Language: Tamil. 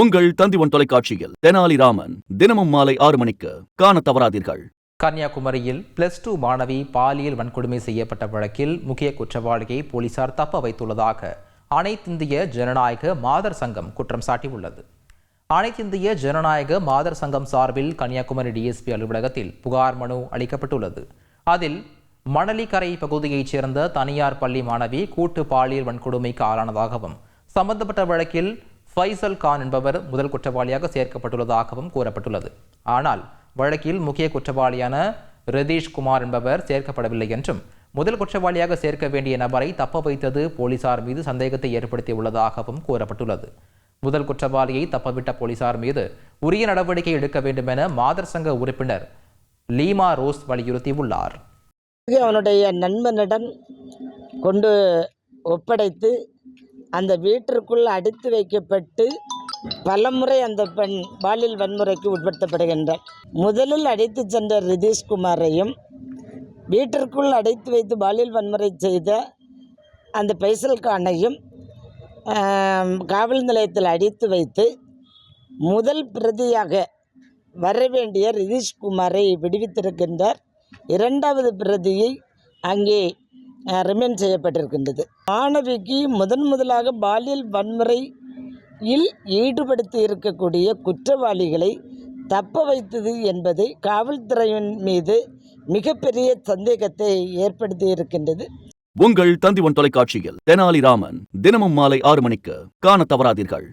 உங்கள் தந்திவன் தொலைக்காட்சியில் தெனாலிராமன் தினமும் மாலை ஆறு மணிக்கு காண தவறாதீர்கள். கன்னியாகுமரியில் பிளஸ் டூ மாணவி பாலியல் வன்கொடுமை செய்யப்பட்ட வழக்கில் முக்கிய குற்றவாளியை போலீசார் தப்ப வைத்துள்ளதாக அனைத்திந்திய ஜனநாயக மாதர் சங்கம் குற்றம் சாட்டியுள்ளது. அனைத்திந்திய ஜனநாயக மாதர் சங்கம் சார்பில் கன்னியாகுமரி டிஎஸ்பி அலுவலகத்தில் புகார் மனு அளிக்கப்பட்டுள்ளது. அதில் மணலிக்கரை பகுதியைச் சேர்ந்த தனியார் பள்ளி மாணவி கூட்டு பாலியல் வன்கொடுமைக்கு ஆளானதாகவும் சம்பந்தப்பட்ட வழக்கில் ஃபைசல் கான் என்பவர் முதல் குற்றவாளியாக சேர்க்கப்பட்டுள்ளதாகவும் கூறப்பட்டுள்ளது. ஆனால் வழக்கில் முக்கிய குற்றவாளியான ரதீஷ் குமார் என்பவர் சேர்க்கப்படவில்லை என்றும் முதல் குற்றவாளியாக சேர்க்க வேண்டிய நபரை தப்ப வைத்தது போலீசார் மீது சந்தேகத்தை ஏற்படுத்தியுள்ளதாகவும் கூறப்பட்டுள்ளது. முதல் குற்றவாளியை தப்பவிட்ட போலீசார் மீது உரிய நடவடிக்கை எடுக்க வேண்டும் என மாதர் சங்க உறுப்பினர் லீமா ரோஸ் வலியுறுத்தியுள்ளார். அவனுடைய நண்பனிடம் கொண்டு ஒப்படைத்து அந்த வீட்டிற்குள் அடித்து வைக்கப்பட்டு பலமுறை அந்த பெண் பாலியல் வன்முறைக்கு உட்படுத்தப்படுகின்றார் முதலில் அழைத்து சென்ற ரிதீஷ்குமாரையும் வீட்டிற்குள் அடைத்து வைத்து பாலியல் வன்முறை செய்த அந்த பைசல் கானையும் காவல் நிலையத்தில் அடித்து வைத்து முதல் பிரதியாக வர வேண்டிய ரிதீஷ்குமாரை விடுவித்திருக்கின்றார். இரண்டாவது பிரதியை அங்கே ரிமைண்ட் செய்யப்பட்டிருக்கின்றது. மாணவிக்கு முதன் முதலாக பாலியல் வன்முறையில் ஈடுபடுத்தி இருக்கக்கூடிய குற்றவாளிகளை தப்ப வைத்தது என்பது காவல்துறையின் மீது மிகப்பெரிய சந்தேகத்தை ஏற்படுத்தி இருக்கின்றது. உங்கள் தந்திவன் தொலைக்காட்சியில் தெனாலிராமன் தினமும் மாலை ஆறு மணிக்கு காண தவறாதீர்கள்.